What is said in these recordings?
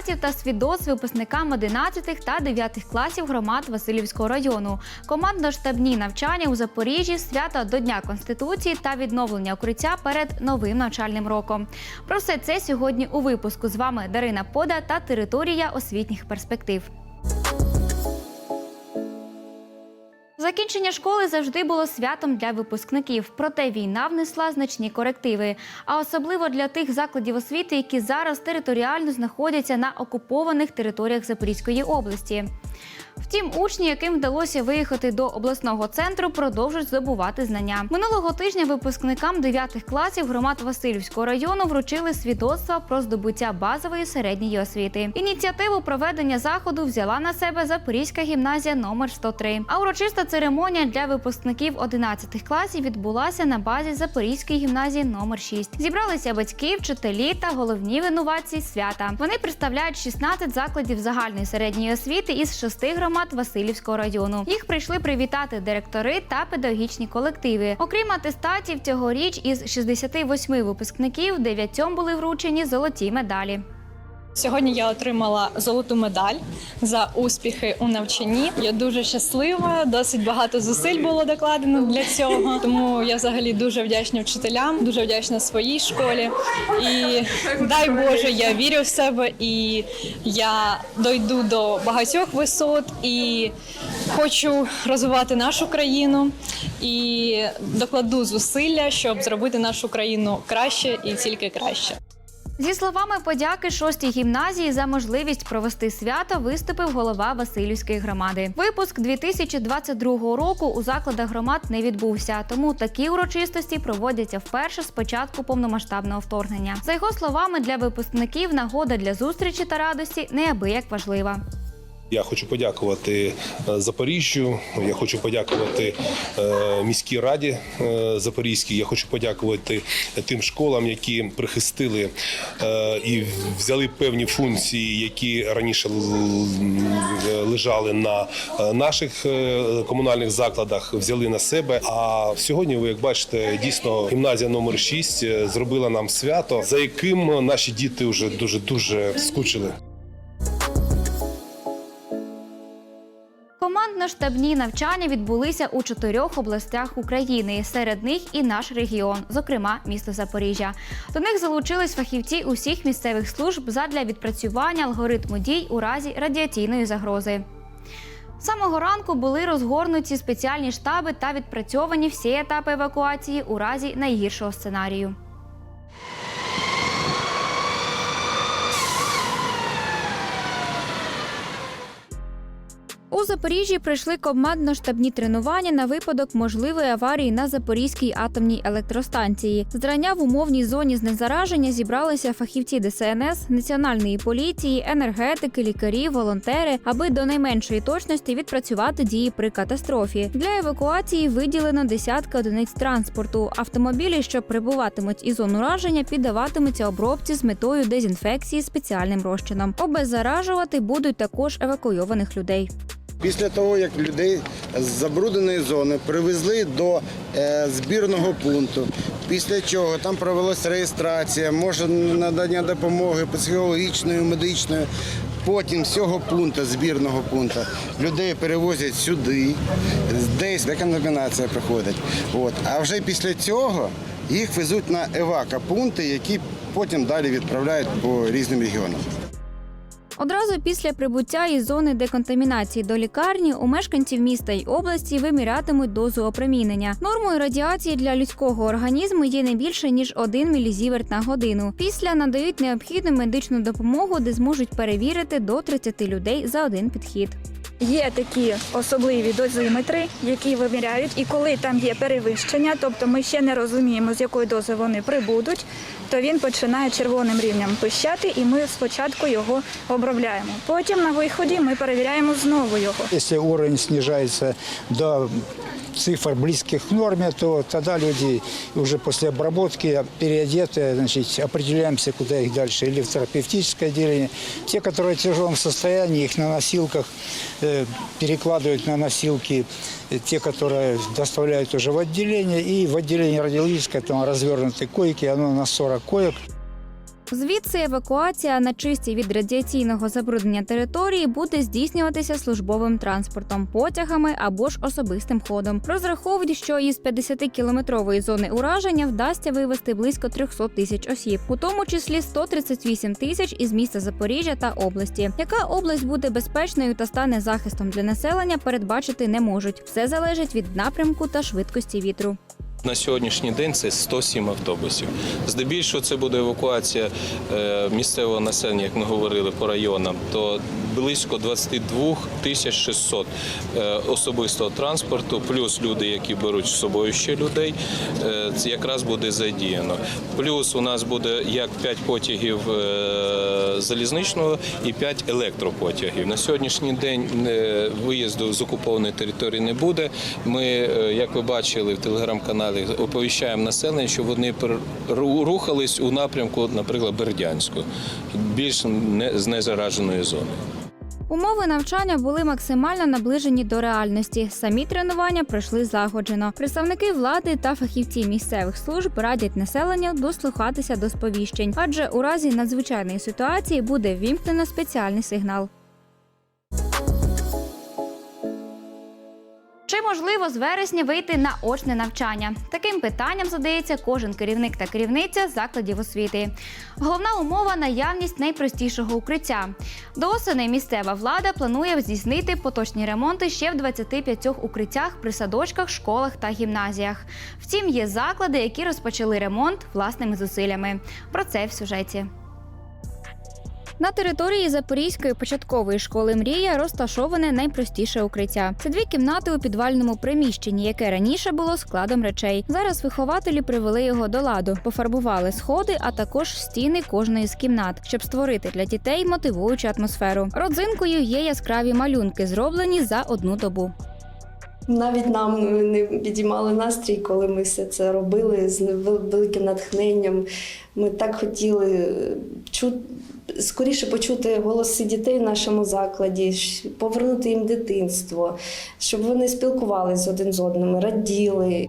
Атестатів та свідоцтв випускникам 11 та 9 класів громад Васильівського району, командно-штабні навчання у Запоріжжі, свято до Дня Конституції та відновлення укриття перед новим навчальним роком. Про все це сьогодні у випуску з вами Дарина Пода та територія освітніх перспектив. Закінчення школи завжди було святом для випускників, проте війна внесла значні корективи. А особливо для тих закладів освіти, які зараз територіально знаходяться на окупованих територіях Запорізької області. Втім, учні, яким вдалося виїхати до обласного центру, продовжують здобувати знання. Минулого тижня випускникам 9 класів громад Васильівського району вручили свідоцтва про здобуття базової середньої освіти. Ініціативу проведення заходу взяла на себе Запорізька гімназія номер 103. А урочиста церемонія для випускників 11 класів відбулася на базі Запорізької гімназії номер 6. Зібралися батьки, вчителі та головні винуватці свята. Вони представляють 16 закладів загальної середньої освіти із шести громад Васильівського району. Їх прийшли привітати директори та педагогічні колективи. Окрім атестатів, цьогоріч із 68 випускників дев'ятьом були вручені золоті медалі. Сьогодні я отримала золоту медаль за успіхи у навчанні. Я дуже щаслива. Досить багато зусиль було докладено для цього. Тому я взагалі дуже вдячна вчителям, дуже вдячна своїй школі. І дай Боже, я вірю в себе і я дойду до багатьох висот і хочу розвивати нашу країну і докладу зусилля, щоб зробити нашу країну краще і тільки краще. Зі словами подяки шостій гімназії за можливість провести свято виступив голова Васильівської громади. Випуск 2022 року у закладах громад не відбувся, тому такі урочистості проводяться вперше з початку повномасштабного вторгнення. За його словами, для випускників нагода для зустрічі та радості неабияк важлива. Я хочу подякувати е, Запоріжжю. Я хочу подякувати е, міській раді е, Запорізькій. Я хочу подякувати тим школам, які прихистили і взяли певні функції, які раніше лежали на наших комунальних закладах, взяли на себе. А сьогодні, ви як бачите, дійсно гімназія номер 6 зробила нам свято, за яким наші діти вже дуже дуже скучили. Командно-штабні навчання відбулися у чотирьох областях України. Серед них і наш регіон, зокрема місто Запоріжжя. До них залучились фахівці усіх місцевих служб задля відпрацювання алгоритму дій у разі радіаційної загрози. З Самого ранку були розгорнуті спеціальні штаби та відпрацьовані всі етапи евакуації у разі найгіршого сценарію. У Запоріжжі прийшли командно-штабні тренування на випадок можливої аварії на Запорізькій атомній електростанції. Зрання в умовній зоні знезараження зібралися фахівці ДСНС, національної поліції, енергетики, лікарі, волонтери, аби до найменшої точності відпрацювати дії при катастрофі. Для евакуації виділено десятки одиниць транспорту. Автомобілі, що прибуватимуть із зон ураження, піддаватимуться обробці з метою дезінфекції спеціальним розчином. Обеззаражувати будуть також евакуйованих людей. Після того, як людей з забрудненої зони привезли до е, збірного пункту, після чого там провелася реєстрація, може надання допомоги психологічної, медичної. Потім з цього пункту, збірного пункту, людей перевозять сюди, десь деконтамінація проходить. От. А вже після цього їх везуть на евака-пункти, які потім далі відправляють по різним регіонам. Одразу після прибуття із зони деконтамінації до лікарні у мешканців міста й області вимірятимуть дозу опромінення. Нормою радіації для людського організму є не більше ніж 1 мілізіверт на годину. Після надають необхідну медичну допомогу, де зможуть перевірити до 30 людей за один підхід. Є такі особливі дозиметри, які виміряють, і коли там є перевищення, тобто ми ще не розуміємо, з якої дози вони прибудуть, то він починає червоним рівнем пищати, і ми спочатку його обробляємо. Потім на виході ми перевіряємо знову його. Якщо рівень знижається до цифр близких к норме, то тогда люди уже после обработки переодеты, значит, определяемся, куда их дальше, или в терапевтическое отделение. Те, которые в тяжелом состоянии, их на носилках э, перекладывают на носилки, э, те, которые доставляют уже в отделение, и в отделении радиологическое, там развернуты койки, оно на 40 коек. Звідси евакуація на чисті від радіаційного забруднення території буде здійснюватися службовим транспортом, потягами або ж особистим ходом. Розраховують, що із 50-кілометрової зони ураження вдасться вивезти близько 300 тисяч осіб, у тому числі 138 тисяч із міста Запоріжжя та області. Яка область буде безпечною та стане захистом для населення, передбачити не можуть. Все залежить від напрямку та швидкості вітру. На сьогоднішній день це 107 автобусів. Здебільшого це буде евакуація е, місцевого населення, як ми говорили по районам, то близько 22 тисяч 600 е, особистого транспорту, плюс люди, які беруть з собою ще людей, е, це якраз буде задіяно. Плюс у нас буде як 5 потягів е, залізничного і 5 електропотягів. На сьогоднішній день виїзду з окупованої території не буде. Ми, як ви бачили в телеграм-каналі, оповіщаємо населення, що вони рухались у напрямку, наприклад, Бердянську, більш не з незараженої зони. Умови навчання були максимально наближені до реальності. Самі тренування пройшли злагоджено. Представники влади та фахівці місцевих служб радять населення дослухатися до сповіщень, адже у разі надзвичайної ситуації буде ввімкнено спеціальний сигнал. Можливо з вересня вийти на очне навчання? Таким питанням задається кожен керівник та керівниця закладів освіти. Головна умова наявність найпростішого укриття. До осени місцева влада планує здійснити поточні ремонти ще в 25 укриттях при садочках, школах та гімназіях. Втім, є заклади, які розпочали ремонт власними зусиллями. Про це в сюжеті. На території Запорізької початкової школи Мрія розташоване найпростіше укриття. Це дві кімнати у підвальному приміщенні, яке раніше було складом речей. Зараз вихователі привели його до ладу, пофарбували сходи, а також стіни кожної з кімнат, щоб створити для дітей мотивуючу атмосферу. Родзинкою є яскраві малюнки, зроблені за одну добу. Навіть нам не підіймали настрій, коли ми все це робили з вел- великим натхненням. Ми так хотіли чути, скоріше почути голоси дітей в нашому закладі, повернути їм дитинство, щоб вони спілкувалися один з одним, раділи.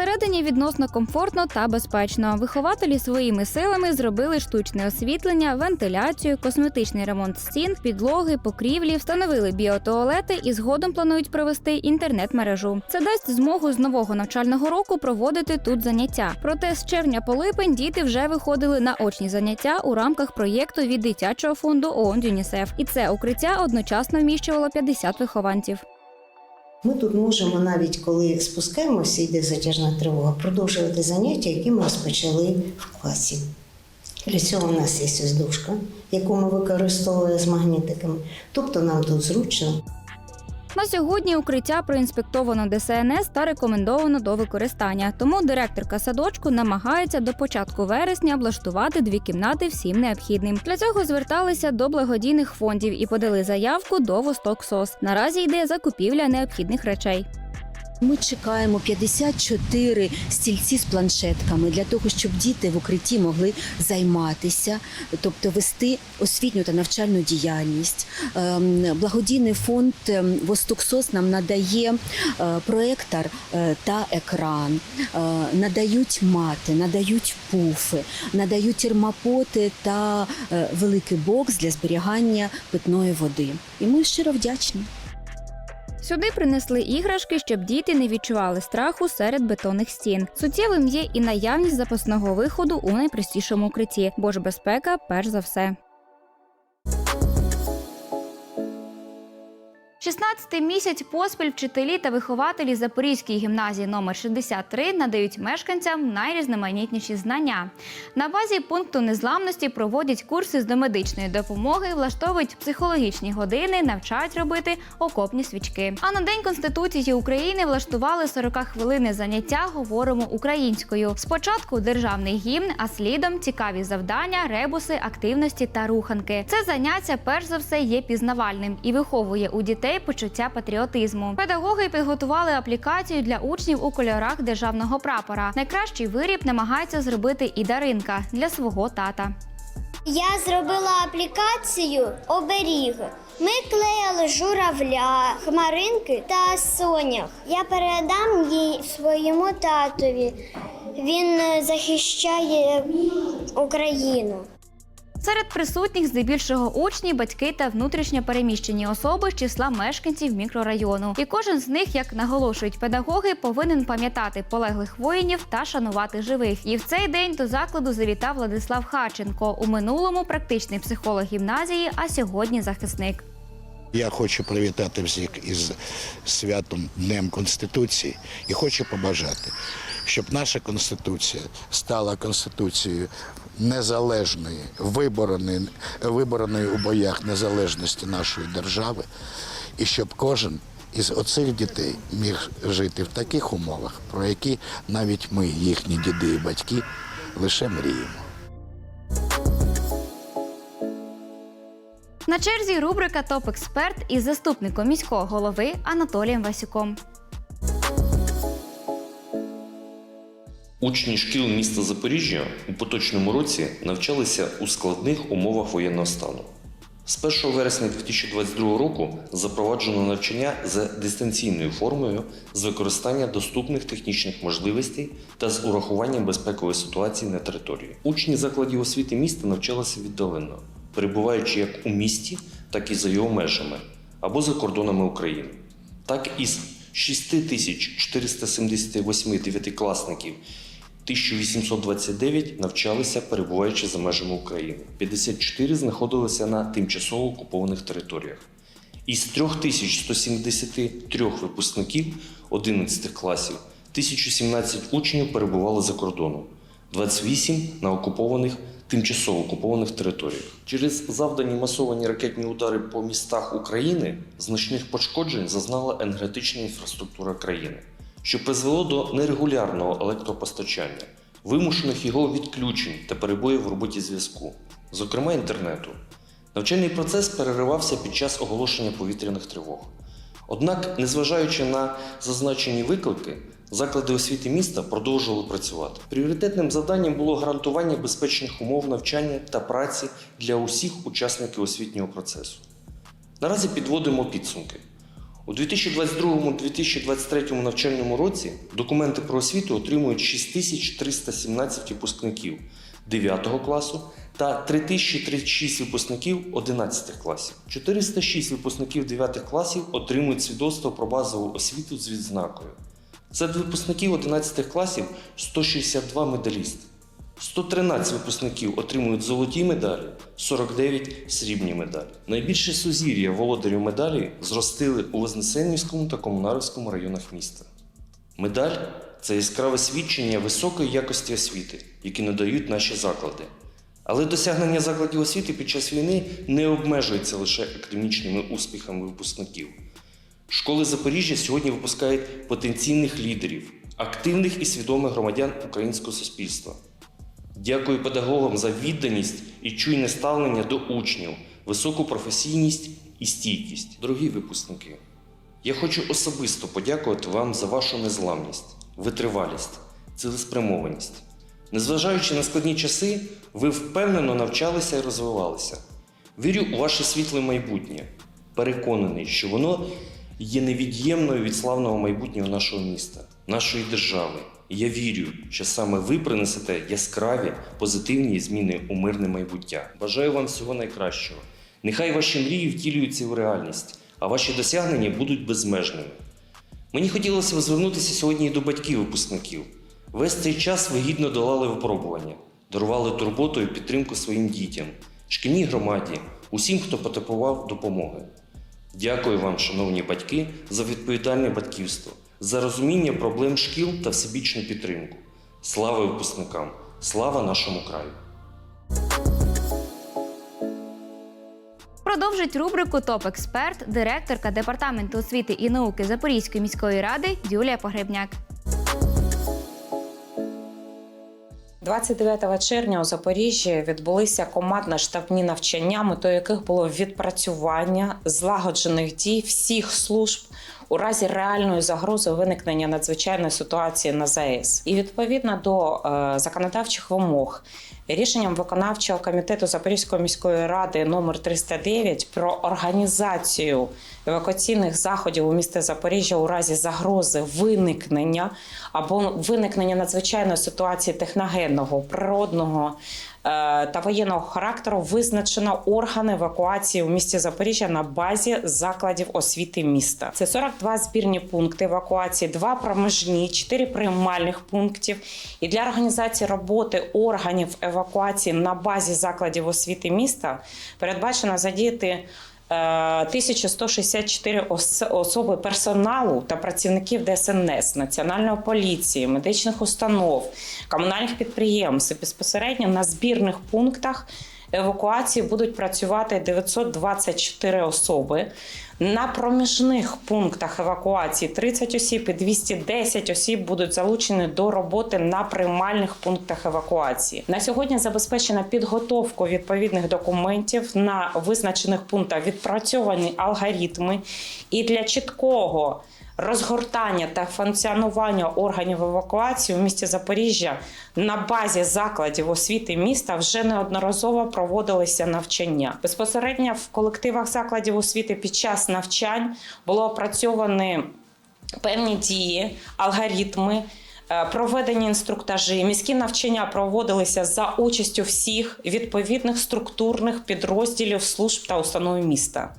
Всередині відносно комфортно та безпечно. Вихователі своїми силами зробили штучне освітлення, вентиляцію, косметичний ремонт стін, підлоги, покрівлі, встановили біотуалети і згодом планують провести інтернет-мережу. Це дасть змогу з нового навчального року проводити тут заняття. Проте з червня по липень діти вже виходили на очні заняття у рамках проєкту від дитячого фонду ООН ЮНІСЕФ. І це укриття одночасно вміщувало 50 вихованців. Ми тут можемо навіть коли спускаємося, йде затяжна тривога, продовжувати заняття, які ми розпочали в класі. Для цього у нас є ось дошка, яку ми використовуємо з магнітиками. Тобто нам тут зручно. На сьогодні укриття проінспектовано ДСНС та рекомендовано до використання. Тому директорка садочку намагається до початку вересня облаштувати дві кімнати всім необхідним. Для цього зверталися до благодійних фондів і подали заявку до Восток СОС. Наразі йде закупівля необхідних речей. Ми чекаємо 54 стільці з планшетками для того, щоб діти в укритті могли займатися, тобто вести освітню та навчальну діяльність. Ем, Благодійний фонд ем, «Востоксос» нам надає е, проектор е, та екран, е, надають мати, надають пуфи, надають термопоти та великий бокс для зберігання питної води. І ми щиро вдячні. Сюди принесли іграшки, щоб діти не відчували страху серед бетонних стін. Суттєвим є і наявність запасного виходу у найпростішому укритті, бо ж безпека перш за все. 16-й місяць поспіль вчителі та вихователі Запорізької гімназії номер 63 надають мешканцям найрізноманітніші знання. На базі пункту незламності проводять курси з домедичної допомоги, влаштовують психологічні години, навчають робити окопні свічки. А на День Конституції України влаштували 40 хвилини заняття говоримо українською. Спочатку державний гімн, а слідом цікаві завдання, ребуси, активності та руханки. Це заняття перш за все є пізнавальним і виховує у дітей почуття патріотизму. Педагоги підготували аплікацію для учнів у кольорах державного прапора. Найкращий виріб намагається зробити і Даринка для свого тата. Я зробила аплікацію оберіг. Ми клеїли журавля, хмаринки та сонях. Я передам їй своєму татові. він е, захищає Україну. Серед присутніх здебільшого учні, батьки та внутрішньо переміщені особи з числа мешканців мікрорайону. І кожен з них, як наголошують педагоги, повинен пам'ятати полеглих воїнів та шанувати живих. І в цей день до закладу завітав Владислав Хаченко. У минулому практичний психолог гімназії, а сьогодні захисник. Я хочу привітати всіх із святом Днем Конституції і хочу побажати, щоб наша Конституція стала Конституцією незалежної, вибореної, вибореної у боях незалежності нашої держави, і щоб кожен із оцих дітей міг жити в таких умовах, про які навіть ми, їхні діди і батьки, лише мріємо. На черзі рубрика Топ експерт із заступником міського голови Анатолієм Васюком. Учні шкіл міста Запоріжжя у поточному році навчалися у складних умовах воєнного стану. З 1 вересня 2022 року запроваджено навчання за дистанційною формою з використання доступних технічних можливостей та з урахуванням безпекової ситуації на території. Учні закладів освіти міста навчалися віддалено, перебуваючи як у місті, так і за його межами або за кордонами України. Так із 6478 дев'ятикласників 1829 навчалися, перебуваючи за межами України. 54 знаходилися на тимчасово окупованих територіях. Із 3173 випускників 11 класів 1017 учнів перебували за кордоном, 28 на окупованих тимчасово окупованих територіях. Через завдані масовані ракетні удари по містах України значних пошкоджень зазнала енергетична інфраструктура країни що призвело до нерегулярного електропостачання, вимушених його відключень та перебоїв в роботі зв'язку, зокрема інтернету. Навчальний процес переривався під час оголошення повітряних тривог. Однак, незважаючи на зазначені виклики, заклади освіти міста продовжували працювати. Пріоритетним завданням було гарантування безпечних умов навчання та праці для усіх учасників освітнього процесу. Наразі підводимо підсумки. У 2022-2023 навчальному році документи про освіту отримують 6317 випускників 9 класу та 3036 випускників 11 класів. 406 випускників 9 класів отримують свідоцтво про базову освіту з відзнакою. Серед випускників 11 класів 162 медалісти. 113 випускників отримують золоті медалі, 49 срібні медалі. Найбільше сузір'я володарів медалі зростили у Вознесенівському та Комунарівському районах міста. Медаль це яскраве свідчення високої якості освіти, які надають наші заклади. Але досягнення закладів освіти під час війни не обмежується лише академічними успіхами випускників. Школи Запоріжжя сьогодні випускають потенційних лідерів, активних і свідомих громадян українського суспільства. Дякую педагогам за відданість і чуйне ставлення до учнів, високу професійність і стійкість. Дорогі випускники, я хочу особисто подякувати вам за вашу незламність, витривалість, цілеспрямованість. Незважаючи на складні часи, ви впевнено навчалися і розвивалися. Вірю у ваше світле майбутнє. Переконаний, що воно є невід'ємною від славного майбутнього нашого міста, нашої держави. І я вірю, що саме ви принесете яскраві позитивні зміни у мирне майбуття. Бажаю вам всього найкращого. Нехай ваші мрії втілюються в реальність, а ваші досягнення будуть безмежними. Мені хотілося б звернутися сьогодні і до батьків випускників. Весь цей час ви гідно долали випробування, дарували турботу і підтримку своїм дітям, шкільній громаді, усім, хто потребував допомоги. Дякую вам, шановні батьки, за відповідальне батьківство, за розуміння проблем шкіл та всебічну підтримку. Слава випускникам! Слава нашому краю! Продовжить рубрику Топ експерт директорка департаменту освіти і науки Запорізької міської ради Юлія Погребняк. 29 червня у Запоріжжі відбулися командно-штабні навчання, метою яких було відпрацювання злагоджених дій всіх служб у разі реальної загрози виникнення надзвичайної ситуації на ЗАЕС. І відповідно до е, законодавчих вимог. Рішенням виконавчого комітету Запорізької міської ради номер 309 про організацію евакуаційних заходів у місті Запоріжжя у разі загрози виникнення або виникнення надзвичайної ситуації техногенного, природного та воєнного характеру визначено органи евакуації у місті Запоріжжя на базі закладів освіти міста. Це 42 збірні пункти евакуації, 2 проміжні, 4 приймальних пунктів. І для організації роботи органів евакуації на базі закладів освіти міста передбачено задіяти. Е, 1164 ос- особи персоналу та працівників ДСНС, Національної поліції, медичних установ, комунальних підприємств. Безпосередньо на збірних пунктах евакуації будуть працювати 924 особи. На проміжних пунктах евакуації 30 осіб і 210 осіб будуть залучені до роботи на приймальних пунктах евакуації. На сьогодні забезпечена підготовка відповідних документів на визначених пунктах, відпрацьовані алгоритми і для чіткого. Розгортання та функціонування органів евакуації у місті Запоріжжя на базі закладів освіти міста вже неодноразово проводилися навчання. Безпосередньо в колективах закладів освіти під час навчань було опрацьовані певні дії, алгоритми. е, Проведені інструктажі, міські навчання проводилися за участю всіх відповідних структурних підрозділів служб та установ міста.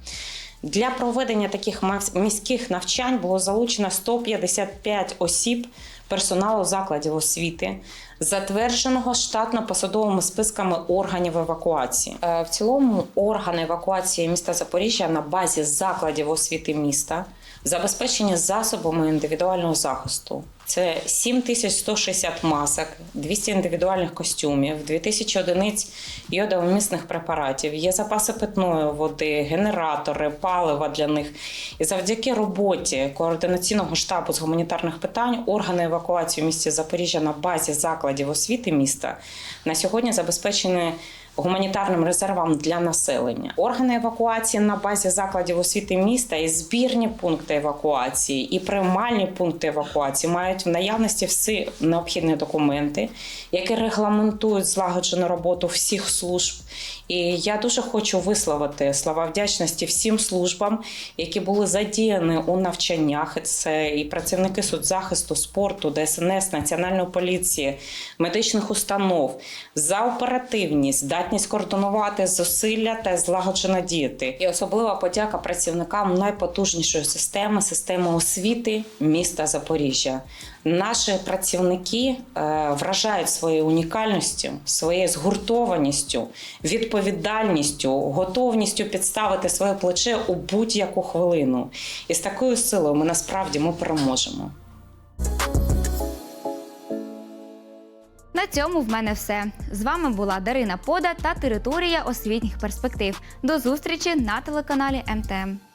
Для проведення таких міських навчань було залучено 155 осіб персоналу закладів освіти, затвердженого штатно-посадовими списками органів евакуації. Е, В цілому органи евакуації міста Запоріжжя на базі закладів освіти міста забезпечені засобами індивідуального захисту. Це 7160 масок, 200 індивідуальних костюмів, 2000 одиниць йодовмісних препаратів. Є запаси питної води, генератори, палива для них. І завдяки роботі координаційного штабу з гуманітарних питань органи евакуації в місті Запоріжжя на базі закладів освіти міста на сьогодні забезпечені гуманітарним резервам для населення. Органи евакуації на базі закладів освіти міста і збірні пункти евакуації, і приймальні пункти евакуації мають в наявності всі необхідні документи, які регламентують злагоджену роботу всіх служб. І я дуже хочу висловити слова вдячності всім службам, які були задіяні у навчаннях. Це і працівники соцзахисту, спорту, ДСНС, Національної поліції, медичних установ за оперативність, здатність координувати зусилля та злагоджено діяти. І особлива подяка працівникам найпотужнішої системи системи освіти міста Запоріжжя. Наші працівники е, вражають своєю унікальністю, своєю згуртованістю, відповідальністю, готовністю підставити своє плече у будь-яку хвилину. І з такою силою ми насправді ми переможемо. На цьому в мене все. З вами була Дарина Пода та територія освітніх перспектив. До зустрічі на телеканалі МТМ.